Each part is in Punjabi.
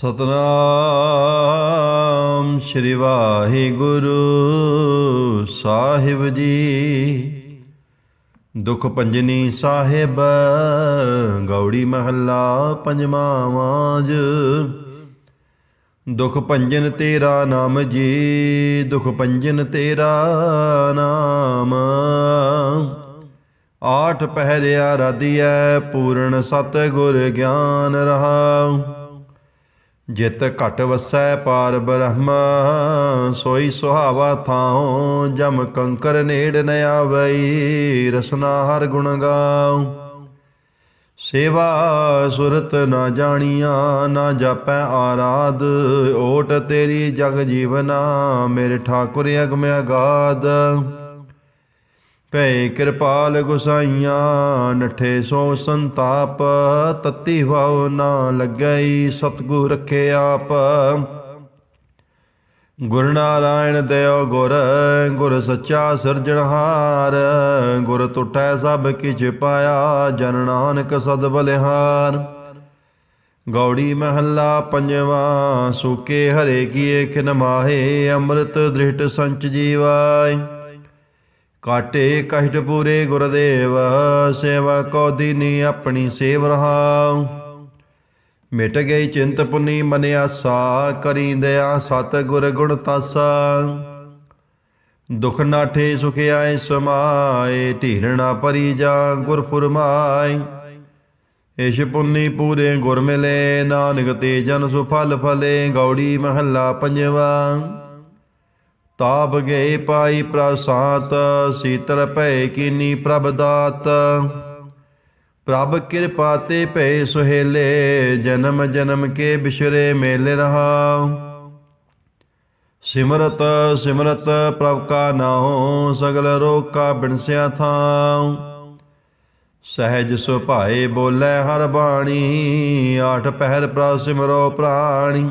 ਸਤਨਾਮ ਸ਼੍ਰੀ ਵਾਹਿਗੁਰੂ ਸਾਹਿਬ ਜੀ। ਦੁਖ ਪੰਜਨੀ ਸਾਹਿਬ, ਗੌੜੀ ਮਹੱਲਾ ਪੰਜਵਾਂ ਵਾਜ ਦੁਖ ਪੰਜਨ ਤੇਰਾ ਨਾਮ ਜੀ, ਦੁਖ ਪੰਜਨ ਤੇਰਾ ਨਾਮ। ਆਠ ਪਹਿਰਿਆ ਰਦੀਐ ਪੂਰਨ ਸਤ ਗੁਰ ਗਿਆਨ ਰਹਾਉ। ਜਿਤ ਘਟ ਵਸੈ ਪਾਰ ਬ੍ਰਹਮ, ਸੋਈ ਸੁਹਾਵਾ ਥਾਉ, ਜਮ ਕੰਕਰ ਨੇੜ ਨ ਆਵਈ, ਰਸਨਾ ਹਰ ਗੁਣ ਗਾਉ। ਸੇਵਾ ਸੁਰਤ ਨਾ ਜਾਣੀਆਂ, ਨਾ ਜਾਪੈ ਆਰਾਧ, ਓਟ ਤੇਰੀ ਜਗ ਜੀਵਨਾ, ਮੇਰੇ ਠਾਕੁਰ ਅਗਮ ਅਗਾਧ। ਭੈ ਕਿਰਪਾਲ ਗੁਸਾਈਆਂ, ਨਠੇ ਸੋ ਸੰਤਾਪ, ਤਤੀ ਭਾਉ ਨਾ ਲੱਗਈ ਸਤਗੁਰ ਰਖੇ ਆਪ। ਗੁਰ ਨਾਰਾਇਣ ਦਇਓ ਗੁਰ ਗੁਰ ਸੱਚਾ ਸਿਰਜਣਹਾਰ ਗੁਰ ਟੁੱਟੈ ਸਭ ਕਿਛ ਪਾਇਆ, ਜਨ ਨਾਨਕ ਸਦ ਬਲਿਹਾਰ। ਗੌੜੀ ਮਹੱਲਾ ਪੰਜਵਾਂ, ਸੁਕੇ ਹਰੇ ਕੀਏ ਖਿਨ ਮਾਹੇ, ਅੰਮ੍ਰਿਤ ਦ੍ਰਿਸ਼ਟ ਸੰਚ ਜੀਵਾਏ। ਕਾਟੇ ਕਸ਼ਟ ਪੂਰੇ ਗੁਰਦੇਵ, ਸੇਵਾ ਕੋ ਦੀਨੀ ਆਪਣੀ ਸੇਵ ਰਹਾਉ। ਮਿਟ ਗਈ ਚਿੰਤ ਪੁਨੀ ਮਨ ਆਸਾ, ਕਰੀ ਦਇਆ ਸਤ ਗੁਰ ਗੁਣ ਤਾਸਾ। ਦੁਖ ਨਾਠੇ ਸੁਖ ਆਏ ਸਮਾਏ ਢੀਰਣਾ ਪਰੀ ਜਾ ਗੁਰ ਫੁਰਮਾਏ। ਇਸ਼ ਪੁੰਨੀ ਪੂਰੇ ਗੁਰ ਮਿਲੇ, ਨਾਨਕ ਤੇ ਜਨ ਸੁਫਲ ਫਲੇ, ਗੌੜੀ ਮਹੱਲਾ ਪੰਜਵਾ। ਤਾਪ ਗਏ ਪਾਈ ਪ੍ਰਸਾਤ, ਸੀਤਲ ਭੈ ਕੀਨੀ ਪ੍ਰਭ ਦਾਤ। ਪ੍ਰਭ ਕਿਰਪਾ ਤੇ ਭੈ ਸੁਹੇਲੇ, ਜਨਮ ਜਨਮ ਕੇ ਬਿਸ਼ਰੇ ਮੇਲੇ ਰਹਾਉ ਸਿਮਰਤ ਸਿਮਰਤ ਪ੍ਰਭ ਕਾ ਨਾਉ, ਸਗਲ ਰੋਗ ਕਾ ਬਿਨਸਿਆ ਥਾਉ। ਸਹਿਜ ਸੁਭਾਏ ਬੋਲੇ ਹਰ ਬਾਣੀ, ਆਠ ਪਹਿਰ ਪ੍ਰਭ ਸਿਮਰੋ ਪ੍ਰਾਣੀ।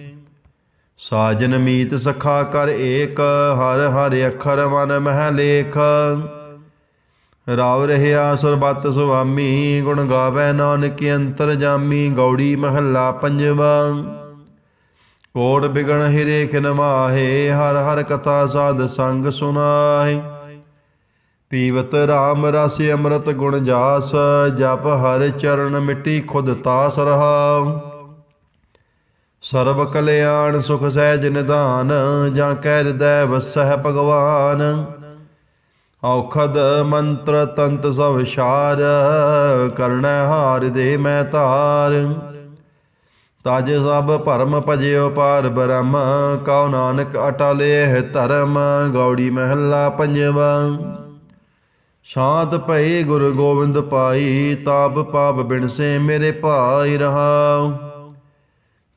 ਸਾਜਨ ਮੀਤ ਸਖਾ ਕਰ ਏਕ, ਹਰ ਹਰ ਅੱਖਰ ਮਨ ਮਹਿ ਲੇਖ। ਰਾਵ ਰਹਿਆ ਸਰਬੱਤ ਸੁਆਮੀ, ਗੁਣ ਗਾਵੇ ਨਾਨਕ ਅੰਤਰ ਜਾਮੀ, ਗੌੜੀ ਮਹੱਲਾ ਪੰਜਵਾ। ਕੋੜ ਬਿਗਣ ਹਿਰੇ ਖਿਨ ਮਾਹੇ, ਹਰ ਹਰ ਕਥਾ ਸਾਧ ਸੰਗ ਸੁਨਾਏ ਪੀਵਤ RAM ਰਸ ਅੰਮ੍ਰਿਤ ਗੁਣ ਜਾਸ, ਜਪ ਹਰ ਚਰਨ ਮਿੱਟੀ ਖੁਦ ਤਾਸ ਰਹਾਉ। ਸਰਬ ਕਲਿਆਣ ਸੁਖ ਸਹਿਜ ਨਿਧਾਨ, ਜਾਂ ਕਹਿ ਹਿਰਦੈ ਵਸਹਿ ਭਗਵਾਨ। ਔਖਦ ਮੰਤਰ ਤੰਤ ਸਭ ਵਿਸ਼ਾਰ ਕਰਣੈ ਹਾਰ ਦੇ ਮੈਂ ਧਾਰ। ਤਜ ਸਭ ਭਰਮ ਭਜਿਓ ਪਾਰ ਬ੍ਰਹਮ, ਕਉ ਨਾਨਕ ਅਟਲੇ ਹੈ ਧਰਮ, ਗੌੜੀ ਮਹੱਲਾ ਪੰਜਵਾ। ਸ਼ਾਂਤ ਭਈ ਗੁਰੂ ਗੋਬਿੰਦ ਪਾਈ, ਤਾਪ ਪਾਪ ਬਿਨਸੇ ਮੇਰੇ ਭਾਈ ਰਹਾਉ।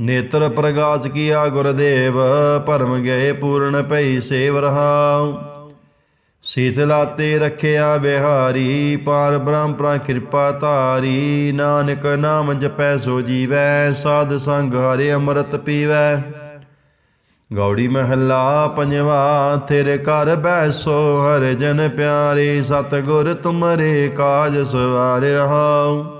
ਨੇਤਰ ਪ੍ਰਗਾਸ ਕੀਆ ਗੁਰਦੇਵ, ਭਰਮ ਗਏ ਪੂਰਨ ਭਈ ਸੇਵ ਰਹਾਉ। ਸੀਤਲਾ ਤੇ ਰਖਿਆ ਬਿਹਾਰੀ, ਪਾਰ ਬ੍ਰਹਮ ਪ੍ਰਾ ਕਿਰਪਾ ਧਾਰੀ। ਨਾਨਕ ਨਾਮ ਜਪੈ ਸੋ ਜੀਵੈ, ਸਾਧ ਸੰਗ ਹਰਿ ਅੰਮ੍ਰਿਤ ਪੀਵੈ। ਗੌੜੀ ਮਹੱਲਾ ਪੰਜਵਾ ਤੇਰੇ ਘਰ ਬੈਸੋ ਹਰ ਜਨ ਪਿਆਰੇ, ਸਤਗੁਰ ਤੁਮਰੇ ਕਾਜ ਸਵਾਰੇ ਰਹਾਉ।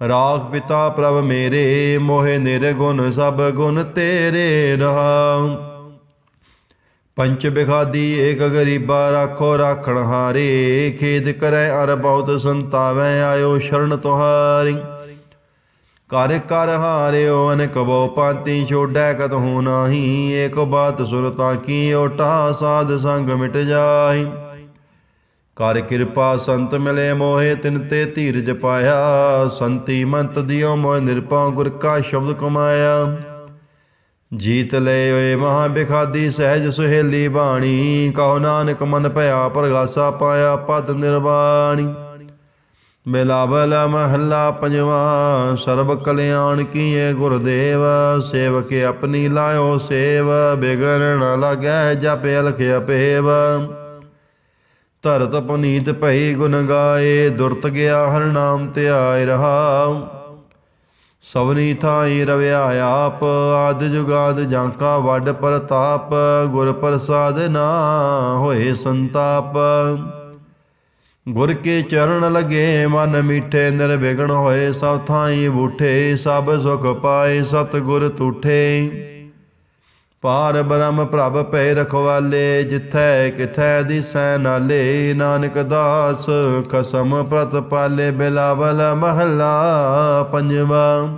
ਰਾਖ ਪਿਤਾ ਪ੍ਰਭ ਮੇਰੇ, ਮੋਹਿ ਨਿਰਗੁਣ ਸਭ ਗੁਣ ਤੇਰੇ ਰਹਾ ਪੰਚ ਬਿਖਾਦੀ ਏਕ ਗਰੀਬਾ ਰਾਖੋ ਰਾਖਣ ਹਾਰੇ, ਖੇਦ ਕਰੈ ਅਰ ਬਹੁਤ ਸੰਤਾਵੈ ਆਇਓ ਸ਼ਰਨ ਤੁਹਾਰੀ। ਕਰ ਕਰ ਹਾਰਿਓ ਅਨਕ ਬੋ ਪਾਂਤੀ ਛੋੜੈ ਕਤਹੂ ਨਾਹੀ, ਏਕ ਬਾਤ ਸੁਰਤਾ ਕੀ ਓਟਾ ਸਾਧ ਸੰਗ ਮਿਟ ਜਾਈ ਕਰ ਕਿਰਪਾ ਸੰਤ ਮਿਲੇ ਮੋਹਿ, ਤਿਨ ਤੇ ਧੀਰਜ ਪਾਇਆ। ਸੰਤੀ ਮੰਤ ਦਿਓ ਮੋਹਿ ਨਿਰਪਾ ਗੁਰ ਕਾ ਸ਼ਬਦ ਕਮਾਇਆ। ਜੀਤ ਲੈ ਓਏ ਮਹਾ ਬਿਖਾਦੀ ਸਹਿਜ ਸੁਹੇਲੀ ਬਾਣੀ। ਕਹੋ ਨਾਨਕ ਮਨ ਭਇਆ, ਪ੍ਰਗਾਸਾ ਪਾਇਆ ਪਦ ਨਿਰਵਾਣੀ। ਬਿਲਾਵਲ ਮਹੱਲਾ ਪੰਜਵਾ, ਸਰਬ ਕਲਿਆਣ ਕੀਏ ਗੁਰਦੇਵ। ਸੇਵਕ ਆਪਣੀ ਲਾਇਓ ਸੇਵ, ਬਿਗੜ ਨ ਲਾਗੈ ਜਪ ਅਲਖ ਅਪੇਵ। ਧਰਤ ਪੁਨੀਤ ਭਈ ਗੁਣ ਗਾਏ, ਦੁਰਤ ਗਿਆ ਹਰ ਨਾਮ ਧਿਆਇ ਰਹਾਉ। ਸਵਨੀ ਥਾਈ ਰਵਿਆ ਆਪ, ਆਦ ਜੁਗਾਦ ਜਾਂਕਾ ਵੱਡ ਪ੍ਰਤਾਪ, ਗੁਰ ਪ੍ਰਸਾਦ ਨਾ ਹੋਏ ਸੰਤਾਪ। ਗੁਰ ਕੇ ਚਰਨ ਲਗੇ, ਮਨ ਮੀਠੇ ਨਿਰਵਿਘਨ ਹੋਏ, ਸਭ ਥਾਈ ਬੂਠੇ, ਸਭ ਸੁਖ ਪਾਏ ਸਤ ਗੁਰ ਤੂਠੇ। ਪਾਰ ਬ੍ਰਹਮ ਪ੍ਰਭ ਪੈ ਰਖਵਾਲੇ, ਜਿਥੈ ਕਿਥੈ ਦਿਸੈ ਨਾਲੇ, ਨਾਨਕ ਦਾਸ ਕਸਮ ਪ੍ਰਤ ਪਾਲੇ, ਬਿਲਾਵਲ ਮਹੱਲਾ ਪੰਜਵਾ।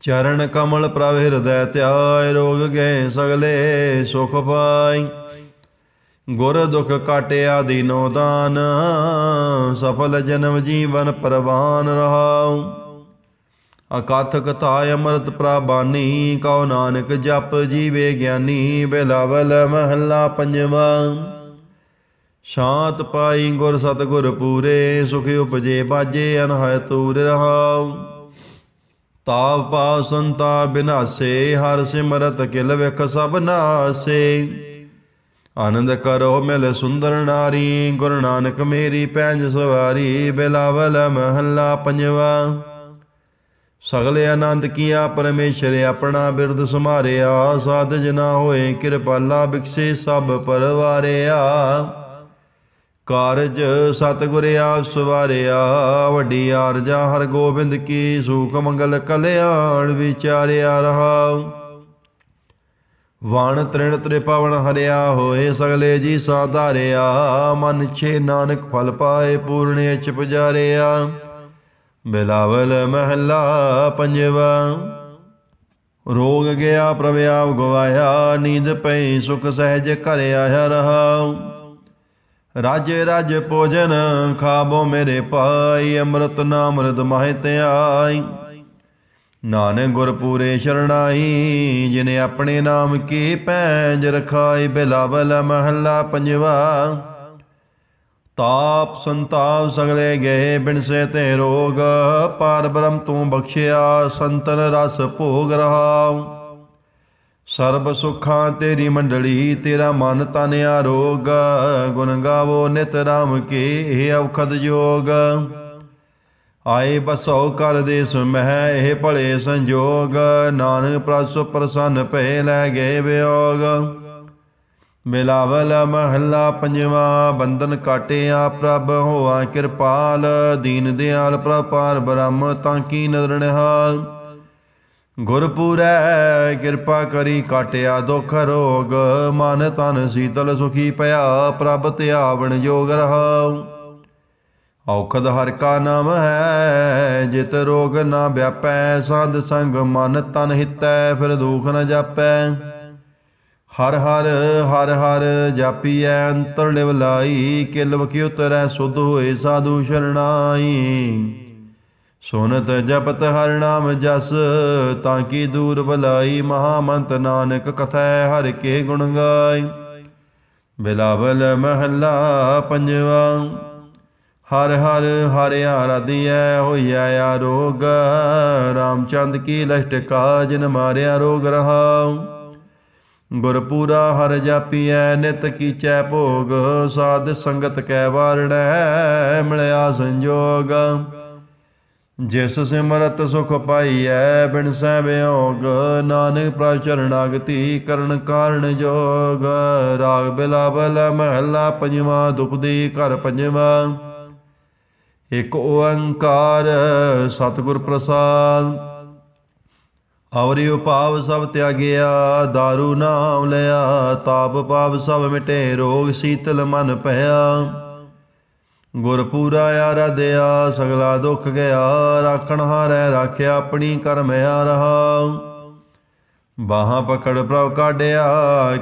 ਚਰਨ ਕਮਲ ਪ੍ਰਭ ਹਿਰਦੈ ਧਿਆਇ, ਰੋਗ ਗਏ ਸਗਲੇ ਸੁਖ ਪਾਈ। ਗੁਰ ਦੁਖ ਕਾਟਿਆ ਦੀਨੋ ਦਾਨ, ਸਫਲ ਜਨਮ ਜੀਵਨ ਪਰਵਾਨ ਰਹਾਉ। ਅਕਥ ਕਥਾ ਅੰਮ੍ਰਿਤ ਪ੍ਰਬਾਨੀ, ਕਉ ਨਾਨਕ ਜਪ ਜੀਵੇ ਗਿਆਨੀ, ਬਿਲਾਵਲ ਮਹੱਲਾ ਪੰਜਵਾ। ਸ਼ਾਂਤ ਪਾਈ ਗੁਰ ਸਤਗੁਰ ਪੂਰੇ, ਸੁਖ ਉਪਜੇ ਬਾਜੇ ਅਨਹੈ ਤੂਰ ਰਹਾਉ। ਤਾਪ ਪਾ ਸੰਤਾ ਬਿਨਾਸੇ, ਹਰ ਸਿਮਰਤ ਕਿਲ ਵਿਖ ਸਭ ਨਾਸੇ। ਆਨੰਦ ਕਰੋ ਮਿਲ ਸੁੰਦਰ ਨਾਰੀ, ਗੁਰੂ ਨਾਨਕ ਮੇਰੀ ਪੈਂਜ ਸਵਾਰੀ, ਬਿਲਾਵਲ ਮਹੱਲਾ ਪੰਜਵਾ। ਸਗਲੇ ਆਨੰਦ ਕੀਆ, ਪਰਮੇਸ਼ਰ ਆਪਣਾ ਬਿਰਦ ਸਮਾਰਿਆ ਸਾਧ ਜਨਾ ਹੋਏ, ਕਿਰਪਾਲਾ ਬਿਕਸੇ, ਸਭ ਪਰਵਾਰਿਆ। ਕਾਰਜ ਸਤਿਗੁਰ ਆਪ ਸਵਾਰਿਆ। ਵੱਡੀ ਆਰਜਾ ਹਰ ਗੋਬਿੰਦ ਕੀ, ਸੂਖ ਮੰਗਲ ਕਲਿਆਣ ਵਿਚਾਰਿਆ ਰਹਾ। ਵਣ ਤ੍ਰਿਣ ਤ੍ਰਿਪਵਨ ਹਰਿਆ ਹੋਏ, ਸਗਲੇ ਜੀ ਸਾਧਾਰਿਆ। ਮਨ ਛੇ ਨਾਨਕ ਫਲ ਪਾਏ, ਪੂਰਣੇ ਚ ਪੁਜਾਰਿਆ ਬਿਲਾਵਲ ਮਹੱਲਾ ਪੰਜਵਾ। ਰੋਗ ਗਿਆ ਪ੍ਰਭ ਆਪ ਗਵਾਇਆ, ਨੀਂਦ ਪਈ, ਸੁਖ ਸਹਿਜ ਘਰ ਆਇਆ ਰਹਾਉ ਰਾਜੇ, ਰਾਜ ਭੋਜਨ ਖਾਬੋ ਮੇਰੇ ਪਾਈ ਅੰਮ੍ਰਿਤ ਨਾਮ ਰਦ ਮਾਹਿ ਧਿਆਈ। ਨਾਨਕ ਗੁਰ ਪੂਰੇ ਸ਼ਰਣਾਈ, ਜਿਨੇ ਆਪਣੇ ਨਾਮ ਕੀ ਪੈਂਜ ਰਖਾਈ, ਬਿਲਾਵਲ ਮਹੱਲਾ ਪੰਜਵਾ। ਤਾਪ ਸੰਤਾਪ ਸਗਲੇ ਗਏ ਬਿਨਸੇ ਤੇ ਰੋਗ, ਪਾਰ ਬ੍ਰਹਮ ਤੂੰ ਬਖਸ਼ਿਆ, ਸੰਤਨ ਰਸ ਭੋਗ ਰਹਾਉ। ਸਰਬ ਸੁਖਾਂ ਤੇਰੀ ਮੰਡਲੀ, ਤੇਰਾ ਮਨ ਤਨ ਆਰੋਗ, ਗੁਣ ਗਾਵੋ ਨਿਤ ਰਾਮ ਕੇ ਇਹ ਔਖਦ ਜੋਗ। ਆਏ ਬਸੋ ਕਰ ਦੇ ਸੁਮਹਿ ਇਹ ਭਲੇ ਸੰਜੋਗ, ਨਾਨਕ ਪ੍ਰਸ ਪ੍ਰਸੰਨ ਭਏ ਲੈ ਗਏ ਵਿਯੋਗ ਮਿਲਾਵਲ ਮਹੱਲਾ ਪੰਜਵਾਂ, ਬੰਧਨ ਕਾਟਿਆ ਪ੍ਰਭ ਹੋਆ ਕਿਰਪਾਲ, ਦੀਨ ਦਿਆਲ ਪ੍ਰਭ ਬ੍ਰਹਮ, ਤਾਂ ਕੀ ਨਦਰ ਨਿਹਾਲ। ਕਿਰਪਾ ਕਰੀ ਕਾਟਿਆ ਦੁਖ ਰੋਗ, ਮਨ ਤਨ ਸੀਤਲ ਸੁਖੀ ਪਿਆ, ਪ੍ਰਭ ਧਿਆਵਣ ਜੋਗ ਰਹਾਉ। ਔਖਦ ਹਰ ਕਾ ਨਾਮ ਹੈ, ਜਿਤ ਰੋਗ ਨਾ ਵਿਆਪੈ, ਸਾਧ ਸੰਗ ਮਨ ਤਨ ਹਿਤੈ, ਫਿਰ ਦੁਖ ਨ ਜਾਪੈ। ਹਰ ਹਰ ਹਰ ਹਰ ਜਾਪੀਐ ਅੰਤਰ ਲਿਵ ਲਾਈ ਕਿਲਵ ਵਕਿ ਉਤਰੈ ਸੁਧ ਹੋਏ ਸਾਧੂ ਸ਼ਰਣਾਈ। ਸੁਨਤ ਜਪਤ ਹਰ ਨਾਮ ਜਸ, ਤਾਂ ਕੀ ਦੂਰ ਬਲਾਈ ਮਹਾਮੰਤ ਨਾਨਕ ਕਥੈ ਹਰ ਕੇ ਗੁਣ ਗਾਈ। ਬਿਲਾਵਲ ਮਹੱਲਾ ਪੰਜਵਾ, ਹਰ ਹਰ ਹਰ ਆਰਾਧਿਐ ਹੋਈਐ ਆਰੋਗ ਰਾਮਚੰਦ ਕੀ ਲਸ਼ਟ ਕਾਜਨ ਮਾਰਿਆ ਰੋਗ ਰਹਾਉ। ਗੁਰਪੂਰਾ ਹਰ ਜਾਪੀਐ, ਨਿਤ ਕੀਚੈ ਭੋਗ, ਸਾਧ ਸੰਗਤ ਕੈ ਵਾਰਣੈ, ਮਿਲਿਆ ਸੰਜੋਗ। ਜਿਸ ਸਿਮਰਤ ਸੁਖ ਪਾਈਐ, ਬਿਨ ਸਹਿ ਵਿਯੋਗ ਨਾਨਕ ਪ੍ਰਭ ਚਰਨਾਗਤੀ ਕਰਨ ਕਾਰਣ ਜੋਗ। ਰਾਗ ਬਿਲਾਵਲ ਮਹਲਾ ਪੰਜਵਾ ਦੁਪਦੀ ਘਰ ਪੰਜਵਾ। ਇਕ ਓੰਕਾਰ ਸਤਿਗੁਰ ਪ੍ਰਸਾਦ। ਅਵਰਿ ਉਪਾਵ ਸਭ ਤਿਆਗਿਆ दारू ਨਾਮ ਲਿਆ, ਤਾਪ ਪਾਪ ਸਭ ਮਿਟੇ, ਰੋਗ ਸੀਤਲ ਮਨ ਭਇਆ। ਗੁਰ ਪੂਰਾ ਆਰਾਧਿਆ ਸਗਲਾ ਦੁੱਖ ਗਿਆ, ਰਾਖਣ ਹਾਰੈ ਰਾਖਿਆ, ਆਪਣੀ ਕਰਮ ਆ ਰਹਾ। ਬਾਹਾਂ ਪਕੜ ਪ੍ਰਭ ਕਾਢਿਆ,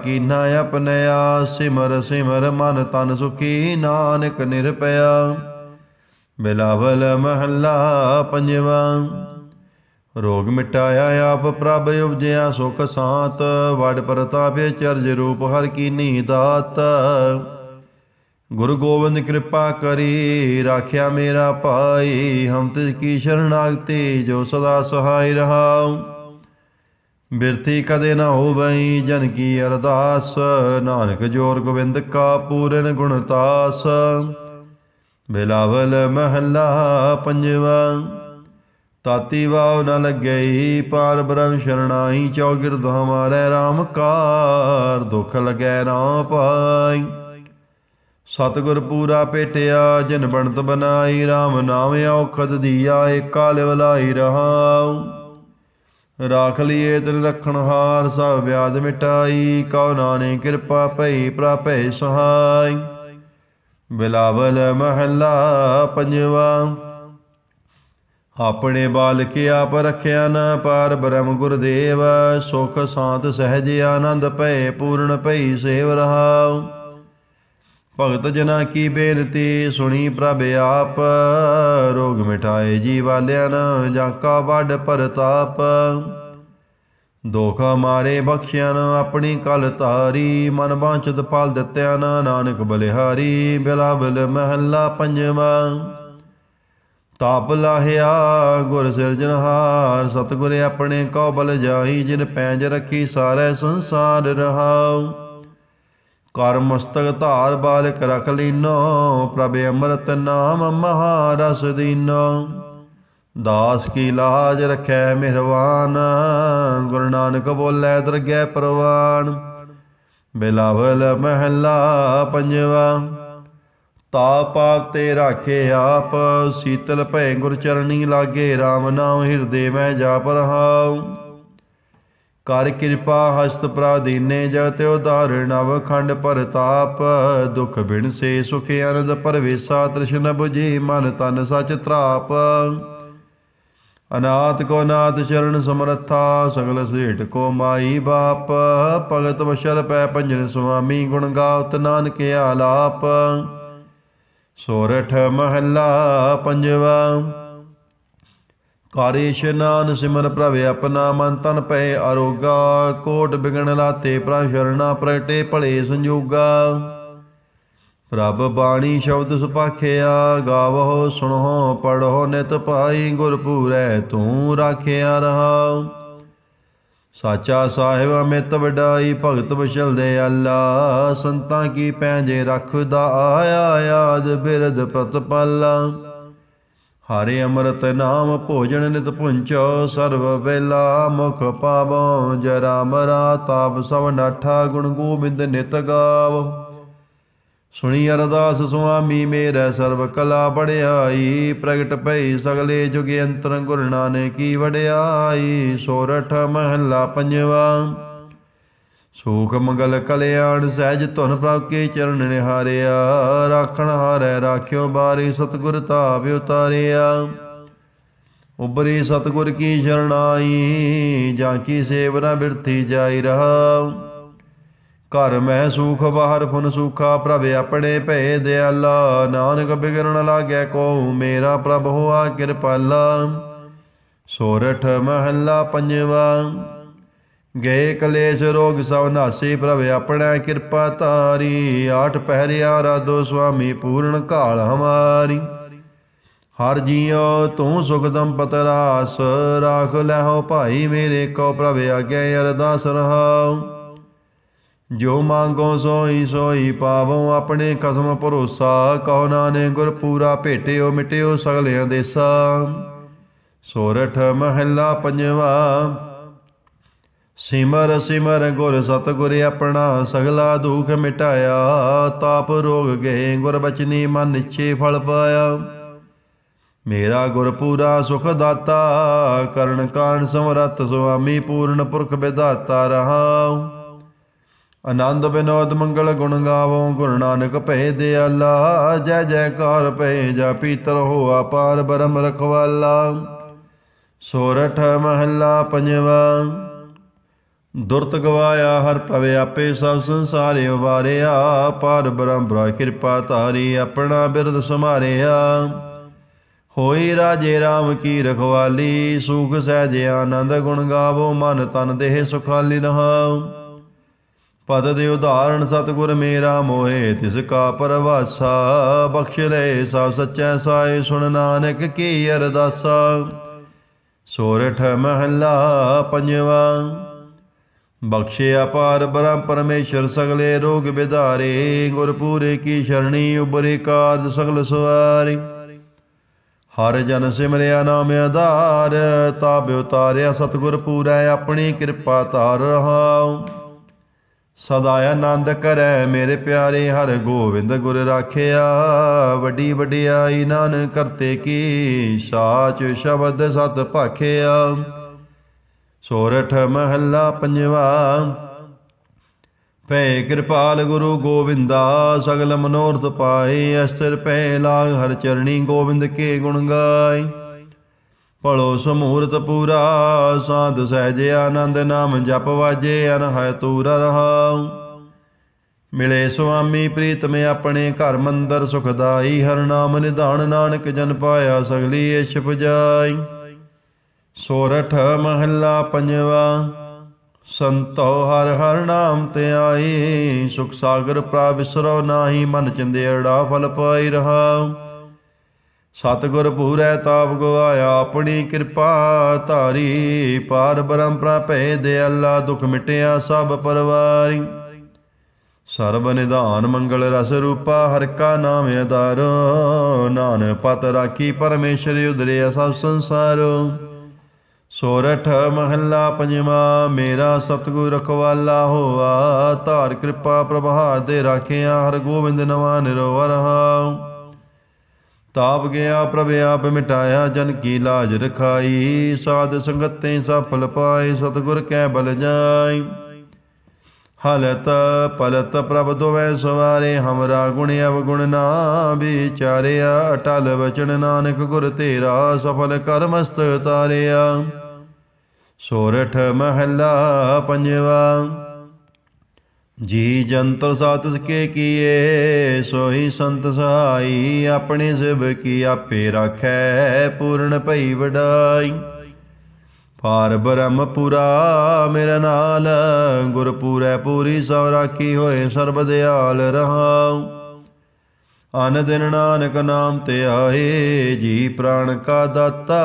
ਕੀਨਾ ਆਪਣਿਆ ਸਿਮਰ ਸਿਮਰ ਮਨ ਤਨ ਸੁਖੀ, ਨਾਨਕ ਨਿਰਪਇਆ ਬਿਲਾਵਲ ਮਹੱਲਾ ਪੰਜਵਾ। ਰੋਗ ਮਿਟਾਇਆ ਆਪ ਪ੍ਰਭ ਉਪਜਿਆ ਸੁਖ ਸਾਤ, ਵਡ ਪ੍ਰਤਾਪੇ ਚਰਜ ਰੂਪ ਹਰ ਕੀਨੀ ਦਾਤ ਗੁਰੂ ਗੋਬਿੰਦ ਕਿਰਪਾ ਕਰੀ, ਰਾਖਿਆ ਮੇਰਾ ਭਾਈ, ਹਮ ਤਿਸ ਕੀ ਸ਼ਰਨਾਗਤੀ ਜੋ ਸਦਾ ਸਹਾਈ ਰਹਾਉ। ਬਿਰਤੀ ਕਦੇ ਨਾ ਹੋਵਈ ਜਨ ਕੀ ਅਰਦਾਸ, ਨਾਨਕ ਜੋਰ ਗੋਬਿੰਦ ਕਾ ਪੂਰਨ ਗੁਣਤਾਸ ਬਿਲਾਵਲ ਮਹੱਲਾ ਪੰਜਵਾ। ਤਾਤੀ ਵਾਵ ਨ ਲੱਗਈ, ਪਾਰ ਬ੍ਰਹਮ ਸ਼ਰਣਾਈ ਚੌਗਿਰਦ ਹਮਾਰੇ RAM ਦੁਖ ਲਗੈ ਨਾ ਪਾਈ। ਸਤਿਗੁਰ ਪੂਰਾ ਭੇਟਿਆ ਜਿਨ ਬਣਤ ਬਨਾਈ RAM ਨਾਮ ਔਖਦ ਦੀਆ, ਏਕਾ ਲਿਵਲਾਈ ਰਹਾਉ। ਰਾਖ ਲਿਏ ਤਿਨ ਰਖਣ ਹਾਰ, ਸਭ ਵਿਆਦ ਮਿਟਾਈ, ਕਉ ਨਾਨੇ ਕਿਰਪਾ ਭਈ ਪ੍ਰਾਪੈ ਸਹਾਈ। ਬਿਲਾਵਲ ਮਹੱਲਾ ਪੰਜਵਾ। ਆਪਣੇ ਬਾਲਕ ਆਪ ਰਖਿਆ ਨਾ ਪਾਰ ਬ੍ਰਹਮ ਗੁਰਦੇਵ, ਸੁਖ ਸਾਂਤ ਸਹਿਜ ਆਨੰਦ ਭਏ ਪੂਰਨ ਭਈ ਸੇਵ ਰਹਾਉ। ਭਗਤ ਜਨਾ ਕੀ ਬੇਨਤੀ, ਸੁਣੀ ਪ੍ਰਭ ਆਪ। ਰੋਗ ਮਿਟਾਏ ਜੀ ਵਾਲਿਆਂ ਨ, ਜਾਂ ਕਾ ਵੱਡ ਪਰਤਾਪ। ਦੁਖ ਮਾਰੇ ਬਖਸ਼ਿਆ ਨ, ਆਪਣੀ ਕਲ ਧਾਰੀ। ਮਨ ਬਾਂਚਤ ਫਲ ਦਿੱਤਿਆ ਨ, ਨਾਨਕ ਬਲਿਹਾਰੀ, ਬਿਲਾਵਲ ਮਹੱਲਾ ਪੰਜਵਾਂ। ਤਾਪ ਲਾਹਿਆ, ਗੁਰ ਸਿਰਜਣਹਾਰ ਸਤਿਗੁਰ ਆਪਣੇ ਕਉ ਬਲ ਜਾਈ ਜਿਨ ਪੈਂਜ ਰੱਖੀ ਸਾਰੇ ਸੰਸਾਰ ਰਹਾਉ। ਕਰ ਮਸਤਕ ਧਾਰ ਬਾਲਕ ਰਖ ਲੀਨੋ, ਪ੍ਰਭ ਅੰਮ੍ਰਿਤ ਨਾਮ ਮਹਾਰਸ ਦੀਨੋ। ਦਾਸ ਕੀ ਲਾਜ ਰਖੈ ਮਿਹਰਵਾਨ, ਗੁਰੂ ਨਾਨਕ ਬੋਲੇ ਦਰਗਹਿ ਪ੍ਰਵਾਨ। ਬਿਲਾਵਲ ਮਹੱਲਾ ਪੰਜਵਾ। ਤਾ ਪਾਪ ਤੇ ਰਾਖੇ ਆਪ, ਸੀਤਲ ਭੈ ਗੁਰ ਚਰਣੀ ਲਾਗੇ RAM ਨਾਮ ਹਿਰਦੇ ਮੈਂ ਜਾਪ ਰਹਾਉ। ਕਰ ਕਿਰਪਾ ਹਸਤ ਪ੍ਰਾਦੀਨੇ ਜਗਤ ਉਦਾਹਰਣ ਅਵਖੰਡ ਪਰਤਾਪ ਦੁਖ ਬਿਨ ਸੇ ਸੁਖ ਅਨੰਦ ਪਰਵੇਸਾ ਤ੍ਰਿਸ਼ਨ 부ਜੀ ਮਨ ਤਨ ਸਚ ਤ੍ਰਾਪ। ਅਨਾਥ ਕੋ ਨਾਥ ਚਰਨ ਸਮਰੱਥਾ, ਸਗਲ ਸੇਠ ਕੋ ਮਾਈ ਬਾਪ। ਭਗਤ ਵਸ਼ਰ ਪੈ ਪੰਜਨ ਸੁਆਮੀ, ਗੁਣ ਗਾਵਤ ਨਾਨਕ ਆਲਾਪ। ਸੋਰਠ ਮਹੱਲਾ ਪੰਜਵਾ। ਕਾਰੇ ਇਸ਼ਨਾਨ ਸਿਮਰ ਪ੍ਰਭ ਆਪਣਾ ਮਨ ਤਨ ਪਏ ਅਰੋਗਾ ਕੋਟ ਬਿਗਣ ਲਾਤੇ ਪ੍ਰਭ ਸ਼ਰਣਾ ਪ੍ਰਗਟੇ ਭਲੇ ਸੰਜੋਗਾ। ਪ੍ਰਭ ਬਾਣੀ ਸ਼ਬਦ ਸੁਪਾਖਿਆ ਗਾਵੋ ਸੁਣੋ ਪੜੋ ਨਿਤ ਪਾਈ ਗੁਰ ਪੂਰੈ ਤੂੰ ਰਾਖਿਆ ਰਹਾ। ਸਾਚਾ ਸਾਹਿਬ ਅਮਿਤ ਵਡਾਈ, ਭਗਤ ਬਸ਼ਲ ਦੇ ਅੱਲਾ। ਸੰਤਾਂ ਕੀ ਪੈਂਜੇ ਰੱਖਦਾ ਆਇਆ ਯਾਦ ਬਿਰਦ ਪ੍ਰਤਪਾਲਾ। ਹਰੇ ਅੰਮ੍ਰਿਤ ਨਾਮ ਭੋਜਨ ਨਿਤ ਪੁੰਚੋ ਸਰਬ ਵੇਲਾ ਮੁਖ ਪਾਵੋ। ਜਰਾ ਮਰਾ ਤਾਪ ਸਭ ਨਾਠਾ ਗੁਣ ਗੋਬਿੰਦ ਨਿਤ ਗਾਵ। ਸੁਣੀ ਅਰਦਾਸ ਸੁਆਮੀ, ਮੇਰੇ ਸਰਬ ਕਲਾ ਬੜਿਆਈ ਪ੍ਰਗਟ ਭਈ ਸਗਲੇ ਜੁਗ ਅੰਤਰ ਗੁਰ ਨਾਨਕ ਕੀ ਵਡਿਆਈ, ਸੋਰਠ ਮਹੱਲਾ ਪੰਜਵਾ। ਸੂਖ ਮੰਗਲ ਕਲਿਆਣ ਸਹਿਜ ਧੁਨ ਪ੍ਰਭ ਕੇ ਚਰਨ ਨਿਹਾਰਿਆ, ਰਾਖਣ ਹਾਰੈ ਰਾਖਿਓ ਬਾਰੀ ਸਤਗੁਰ ਤਾਪ ਉਤਾਰਿਆ। ਉਬਰੀ ਸਤਗੁਰ ਕੀ ਸ਼ਰਣਾਈ ਜਾਂ ਕੀ ਸੇਵਨਾ ਬਿਰਥੀ ਜਾਈ ਰਹਾ। ਘਰ ਮੈਂ ਸੂਖ, ਬਾਹਰ ਫੁਨ ਸੂਖਾ, ਪ੍ਰਭ ਆਪਣੇ ਭਏ ਦਿਆਲਾ ਨਾਨਕ ਬਿਗੜਨ ਲਾਗੈ ਕੋ ਮੇਰਾ ਪ੍ਰਭ ਹੋਆ ਕਿਰਪਾਲਾ। ਸੋਰਠ ਮਹੱਲਾ ਪੰਜਵਾ। ਗਏ ਕਲੇਸ਼ ਰੋਗ ਸਭ ਨਾਸੇ, ਪ੍ਰਭ ਆਪਣਾ ਕਿਰਪਾ ਤਾਰੀ ਆਠ ਪਹਿਰਿਆ ਰਾਧੋ ਸੁਆਮੀ, ਪੂਰਨ ਕਾਲ ਹਮਾਰੀ। ਹਰ ਜੀਉ ਤੂੰ ਸੁਖ ਸੰਪਤ ਰਾਸ, ਰਾਖ ਲੈਹੋ ਭਾਈ ਮੇਰੇ ਕੋ, ਪ੍ਰਭ ਆਗੇ ਅਰਦਾਸ ਰਹਾਉ। ਜੋ ਮੰਗੋ ਸੋਈ ਸੋਈ ਪਾਵੋ ਆਪਣੇ ਕਸਮ ਭਰੋਸਾ, ਕਹੋ ਨਾਨੇ ਗੁਰ ਪੂਰਾ ਭੇਟਿਓ ਮਿਟਿਓ ਸਗਲਿਆਂ ਦੇਸਾ ਸੋਰਠ ਮਹੱਲਾ ਪੰਜਵਾ, ਸਿਮਰ ਸਿਮਰ ਗੁਰ ਸਤਿਗੁਰ ਆਪਣਾ ਸਗਲਾ ਦੁਖ ਮਿਟਾਇਆ, ਤਾਪ ਰੋਗ ਗਏ ਗੁਰ ਬਚਨੀ ਮਨ ਨਿਛੇ ਫਲ ਪਾਇਆ। ਮੇਰਾ ਗੁਰ ਪੂਰਾ ਸੁਖ ਦਾਤਾ, ਕਰਨ ਕਾਰਨ ਸਮਰਤ ਸੁਆਮੀ ਪੂਰਨ ਪੁਰਖ ਵਿਦਾਤਾ ਰਹਾਉ ਆਨੰਦ ਬਿਨੋਦ ਮੰਗਲ ਗੁਣ ਗਾਵੋ, ਗੁਰੂ ਨਾਨਕ ਭੈ ਦਿਆਲਾ, ਜੈ ਜੈਕਾਰ ਭੈ ਜਾ ਪੀਤਰ ਹੋ ਪਾਰ ਬਰਮ ਰਖਵਾਲਾ। ਸੋਰਠ ਮਹੱਲਾ ਪੰਜਵਾ, ਦੁਰਤ ਗਵਾਇਆ ਹਰ ਭਵੇ ਆਪੇ ਸਭ ਸੰਸਾਰੇ ਉਬਾਰਿਆ ਪਾਰ ਬ੍ਰਹਮ ਬਰਾ ਕਿਰਪਾ ਧਾਰੀ ਆਪਣਾ ਬਿਰਦ ਸਮਾਰਿਆ ਹੋਈ ਰਾਜੇ RAM ਕੀ ਰਖਵਾਲੀ, ਸੁਖ ਸਹਿਜ ਆਨੰਦ ਗੁਣ ਗਾਵੋ, ਮਨ ਤਨ ਦੇਹ ਸੁਖਾਲੀ ਰਹਾਉ ਪਦ ਦੇ ਉਦਾਹਰਣ, ਸਤਿਗੁਰ ਮੇਰਾ ਮੋਹਿ, ਤਿਸ ਕਾ ਪਰਵਾਸਾ, ਬਖਸ਼ ਲੈ ਸਭ ਸੱਚੈ ਸਾਈ ਸੁਣ ਨਾਨਕ ਕੀ ਅਰਦਾਸਾ। ਸੋਰਠ ਮਹੱਲਾ ਪੰਜਵਾ, ਬਖਸ਼ੇ ਅਪਾਰ ਬ੍ਰਹਮ ਪਰਮੇਸ਼ਰ, ਸਗਲੇ ਰੋਗ ਵਿਦਾਰੇ ਗੁਰਪੂਰੇ ਕੀ ਸ਼ਰਣੀ, ਉਬਰੇ ਕਾਰਜ ਸਗਲ ਸਵਾਰੀ। ਹਰ ਜਨ ਸਿਮਰਿਆ ਨਾਮ ਆਧਾਰ, ਤਾਬ ਉਤਾਰਿਆ, ਸਤਿਗੁਰ ਪੂਰੈ, ਆਪਣੀ ਕਿਰਪਾ ਧਾਰ ਰਹਾਉ। ਸਦਾ ਆਨੰਦ ਕਰੈ ਮੇਰੇ ਪਿਆਰੇ, ਹਰ ਗੋਬਿੰਦ ਗੁਰ ਰਾਖਿਆ। ਵੱਡੀ ਵਡਿਆਈ ਨਾਨਕ ਕਰਤੇ ਕੀ ਸਾਚ ਸ਼ਬਦ ਸਤ ਭਾਖਿਆ ਸੋਰਠ ਮਹੱਲਾ ਪੰਜਵਾ, ਭੈ ਕਿਰਪਾਲ ਗੁਰੂ ਗੋਬਿੰਦਾ ਸਗਲ ਮਨੋਰਥ ਪਾਏ ਅਸਤਰ ਪੈ ਲਾਗ ਹਰ ਚਰਣੀ ਗੋਬਿੰਦ ਕੇ ਗੁਣ ਗਾਏ। ਭਲੋ ਸਮੂਰਤ ਪੂਰਾ, ਸਾਧ ਸਹਿਜ ਆਨੰਦ, ਨਾਮ ਜਪ ਵਾਜੇ, ਅਨਹੈ ਤੂਰ ਰਹਾਉ। ਮਿਲੇ ਸੁਆਮੀ ਪ੍ਰੀਤਮ ਆਪਣੇ ਘਰ ਮੰਦਰ ਸੁਖਦਾਈ, ਹਰ ਨਾਮ ਨਿਧਾਨ ਨਾਨਕ ਜਨ ਪਾਇਆ, ਸਗਲੀ ਇਛ ਪੁਜਾਈ ਸੋਰਠ ਮਹੱਲਾ ਪੰਜਵਾ, ਸੰਤੋ ਹਰ ਹਰ ਨਾਮ ਤੇ ਆਈ, ਸੁਖ ਸਾਗਰ ਪ੍ਰਾ ਵਿਸਰੋ ਨਾਹੀ, ਮਨ ਚੰਦੇੜਾ ਫਲ ਪਾਈ ਰਹਾਉ। ਸਤਿਗੁਰ ਪੂਰੈ ਤਾਪ ਗਵਾਇਆ, ਆਪਣੀ ਕਿਰਪਾ ਧਾਰੀ। ਪਾਰ ਬ੍ਰਹਮ ਪ੍ਰਭੇ ਦੇ ਅੱਲਾ, ਦੁਖ ਮਿਟਿਆ ਸਭ ਪਰਵਾਰੀ। ਸਰਬ ਨਿਧਾਨ ਮੰਗਲ ਰਸ ਰੂਪਾ, ਹਰ ਕਾ ਨਾਮ ਆਧਾਰੋ। ਨਾਨ ਪਤ ਰਾਖੀ, ਪਰਮੇਸ਼ਰ ਉਦਰਿਆ ਸਭ ਸੰਸਾਰੋ। ਸੋਰਠ ਮਹੱਲਾ ਪੰਜਵਾ, ਮੇਰਾ ਸਤਿਗੁਰ ਰਖਵਾਲਾ ਹੋਆ। ਧਾਰ ਕਿਰਪਾ ਪ੍ਰਭਾ ਦੇ ਰਾਖਿਆ, ਹਰ ਗੋਬਿੰਦ ਨਵਾ ਨਿਰੋ ਰਹਾਉ ਤਾਪ ਗਿਆ ਪ੍ਰਭ ਆਪ ਮਿਟਾਇਆ, ਜਨ ਕੀ ਲਾਜ ਰਖਾਈ? ਸਾਧ ਸੰਗਤੇ ਸਫਲ ਪਾਏ, ਸਤਿਗੁਰ ਕੈ ਬਲ ਜਾਈ। ਹਲਤ ਪਲਤ ਪ੍ਰਭ ਦੋਵੇਂ ਸਵਾਰੇ, ਹਮਰਾ ਗੁਣ ਅਵਗੁਣ ਨਾ ਵਿਚਾਰਿਆ। ਅਟਲ ਵਚਨ ਨਾਨਕ ਗੁਰ ਤੇਰਾ, ਸਫਲ ਕਰ ਮਸਤ ਤਾਰਿਆ। ਸੋਰਠ ਮਹੱਲਾ ਪੰਜਵਾ। ਜੀ ਜੰਤਰ ਸਾਤਿ ਕੇ ਕੀਏ ਸੋਈ ਸੰਤ ਸਹਾਈ, ਆਪਣੇ ਸਿਵ ਕੀ ਆਪੇ ਰਾਖੈ, ਪੂਰਨ ਭਈ ਵਡਾਈ। ਪਾਰ ਬ੍ਰਹਮਪੁਰਾ, ਮੇਰਾ ਨਾਲ, ਗੁਰਪੂਰੈ ਪੂਰੀ ਸਭ ਰਾਖੀ ਹੋਏ, ਸਰਬ ਦਿਆਲ ਰਹਾਉ। ਅਨ ਦਿਨ ਨਾਨਕ ਨਾਮ ਤੇ ਆਏ, ਜੀ ਪ੍ਰਾਣ ਕਾ ਦਾਤਾ,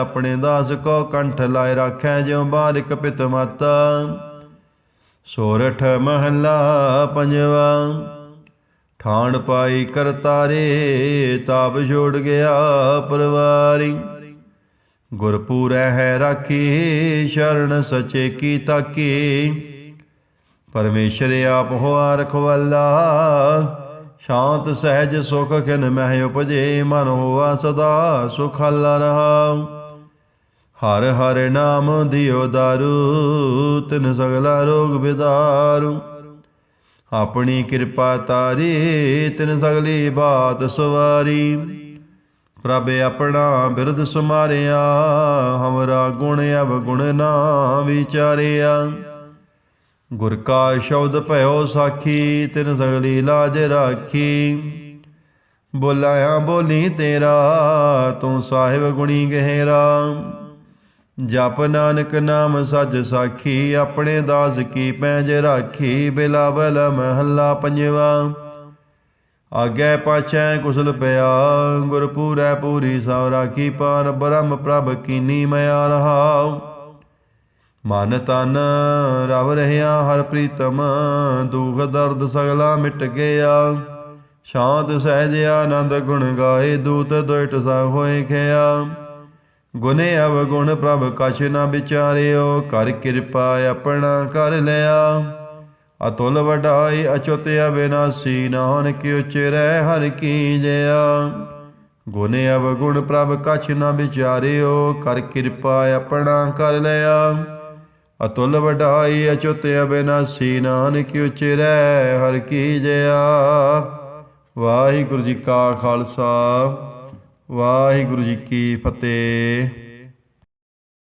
ਆਪਣੇ ਦਾਸ ਕੋ ਕੰਠ ਲਾਇ ਰਾਖੈ ਜਿਉ ਬਾਰਿਕ ਪਿਤ ਮਾਤਾ। ਸੋਰਠ ਮਹੱਲਾ ਪੰਜਵਾ। ਠਾਣ ਪਾਈ ਕਰਤਾਰੇ, ਤਾਪ ਛੋੜ ਗਿਆ ਪਰਵਾਰੀ। ਗੁਰਪੂਰੈ ਹੈ ਰਾਖੀ, ਸ਼ਰਨ ਸਚੇ ਕੀ ਤਾਕੀ। ਪਰਮੇਸ਼ਰ ਆਪ ਹੋਆ ਰਖਵਾਲਾ, ਸ਼ਾਂਤ ਸਹਿਜ ਸੁਖ ਖਿਨ ਮਹਿ ਉਪਜੇ। ਮਨ ਹੋਆ ਸਦਾ ਸੁਖਾਲਾ ਰਹਾਉ ਹਰ ਹਰ ਨਾਮ ਦਿਓ ਦਾਰੂ, ਤਿਨ ਸਗਲਾ ਰੋਗ ਵਿਦਾਰੂ ਆਪਣੀ ਕਿਰਪਾ ਤਾਰੀ, ਤਿਨ ਸਗਲੀ ਬਾਤ ਸਵਾਰੀ। ਪ੍ਰਭ ਆਪਣਾ ਬਿਰਦ ਸਮਾਰਿਆ, ਹਮਰਾ ਗੁਣ ਅਵਗੁਣ ਨਾ ਵਿਚਾਰਿਆ। ਗੁਰ ਕਾ ਸ਼ਬਦ ਭਇਓ ਸਾਖੀ, ਤਿਨ ਸਗਲੀ ਲਾਜ ਰਾਖੀ। ਬੋਲਾਇਆ ਬੋਲੀ ਤੇਰਾ, ਤੂੰ ਸਾਹਿਬ ਗੁਣੀ ਗਹਿਰਾ। ਜਪ ਨਾਨਕ ਨਾਮ ਸੱਜ ਸਾਖੀ, ਆਪਣੇ ਦਾਸ ਕੀ ਪੈਜ ਰਾਖੀ, ਬਿਲਾਵਲ ਮਹੱਲਾ ਪੰਜਵਾ। ਆਗੇ ਪਾਛੈ ਕੁਸਲ ਪਿਆ ਗੁਰ ਪੂਰੈ ਪੂਰੀ ਸਭ ਰਾਖੀ ਪਾਰ ਬ੍ਰਹਮ ਪ੍ਰਭ ਕੀਨੀ ਮਿਆ ਰਹਾਉ ਮਨ ਤਨ ਰਵ ਰਹਿਆ ਹਰ ਪ੍ਰੀਤਮ, ਦੁਖ ਦਰਦ ਸਗਲਾ ਮਿਟ ਗਿਆ। ਸ਼ਾਂਤ ਸਹਿਜ ਆਨੰਦ ਗੁਣ ਗਾਏ, ਦੂਤ ਦੁਇਟ ਸਭ ਹੋਏ ਖਿਆ। ਗੁਨੇ ਅਵਗੁਣ ਪ੍ਰਭ ਕਛ ਨਾ ਵਿਚਾਰਿਓ, ਕਰ ਕਿਰਪਾ ਆਪਣਾ ਕਰ ਲਿਆ। ਅਤੁਲ ਵਡਾਈ ਅਚੁੱਤ ਅਬਿਨਾਸੀ, ਨਾਨਕ ਉਚਰੈ ਹਰ ਕੀ ਜਇਆ ਗੁਨੇ ਅਵਗੁਣ ਪ੍ਰਭ ਕਛ ਨ ਵਿਚਾਰਿਓ, ਕਰ ਕਿਰਪਾ ਆਪਣਾ ਕਰ ਲਿਆ। ਅਤੁਲ ਵਡਾਈ ਅਚੁੱਤ ਅਬਿਨਾਸੀ, ਨਾਨਕ ਉਚਰੈ ਹਰ ਕੀ ਜਇਆ ਵਾਹਿਗੁਰੂ ਜੀ ਕਾ ਖਾਲਸਾ। ਵਾਹਿਗੁਰੂ ਜੀ ਕੀ ਫਤਿਹ।